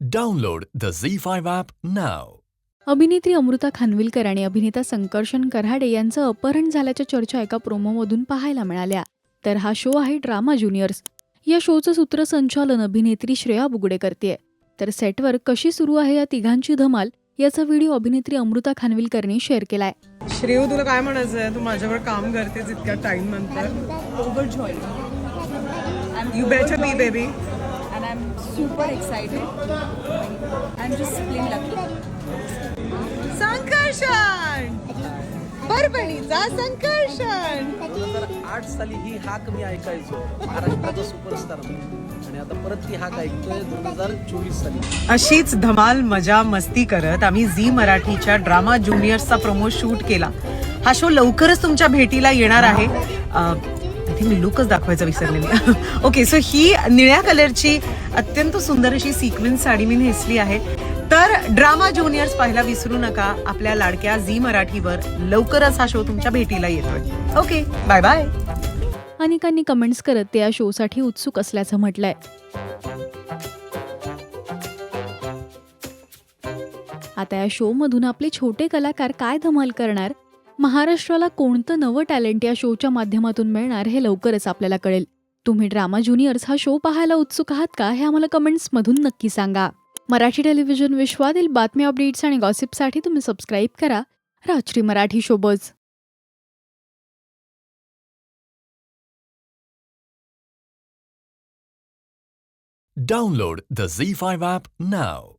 Download the Z5 app now. अभिनेत्री अमृता खानविलकर आणि अभिनेता संकर्षण कराडे यांचं अपहरण झाल्याच्या चर्चा एका प्रोमोमधून पाहायला मिळाल्या. तर हा शो आहे ड्रामा ज्युनियर्स. या शोचं सूत्रसंचालन अभिनेत्री श्रेया बुगडे करते तर सेटवर कशी सुरू आहे या तिघांची धमाल याचा व्हिडिओ अभिनेत्री अमृता खानविलकरने शेअर केलाय. श्रेयू तुला काय म्हणायचं आहे तू माझ्यावर काम करतेस इतक्या टाइम नंतर. You better be overjoyed and I'm super excited. I'm just plain lucky. Sankarshan परभणीचा संकर्षण दोन हजार आठ साली ही हाक मी ऐकायचो महाराष्ट्राचा सुपरस्टार. आणि आता परत ती हाक ऐकतोय दोन हजार चोवीस साली अशीच धमाल मजा मस्ती करत आम्ही झी मराठीच्या ड्रामा ज्युनियर्सचा प्रमो शूट केला हा शो लवकरच तुमच्या भेटीला येणार आहे आय थिंक लुकच दाखवायचं विसरलेली ओके सो ही निळ्या कलरची अत्यंत सुंदर अशी सिक्वेन्स साडी मी नेसली आहे. तर ड्रामा ज्युनियर्स पाहायला विसरू नका आपल्या लाडक्या झी मराठीवर लवकरच हा शो तुमच्या भेटीला येतोय. ओके बाय बाय अनेकांनी कमेंट्स करत ते या शोसाठी उत्सुक असल्याचं म्हटलंय. आता या शोमधून आपले छोटे कलाकार काय धमाल करणार? महाराष्ट्राला कोणतं नवं टॅलेंट या शोच्या माध्यमातून मिळणार हे लवकरच आपल्याला कळेल. तुम्ही ड्रामा ज्युनियर्स हा शो पाहायला उत्सुक आहात का हे आम्हाला कमेंट्समधून नक्की सांगा. मराठी टेलिव्हिजन विश्वातील बातम्या अपडेट्स आणि गॉसिपसाठी तुम्ही सबस्क्राईब करा. Rajshri Marathi showbiz Download the Z5 app now.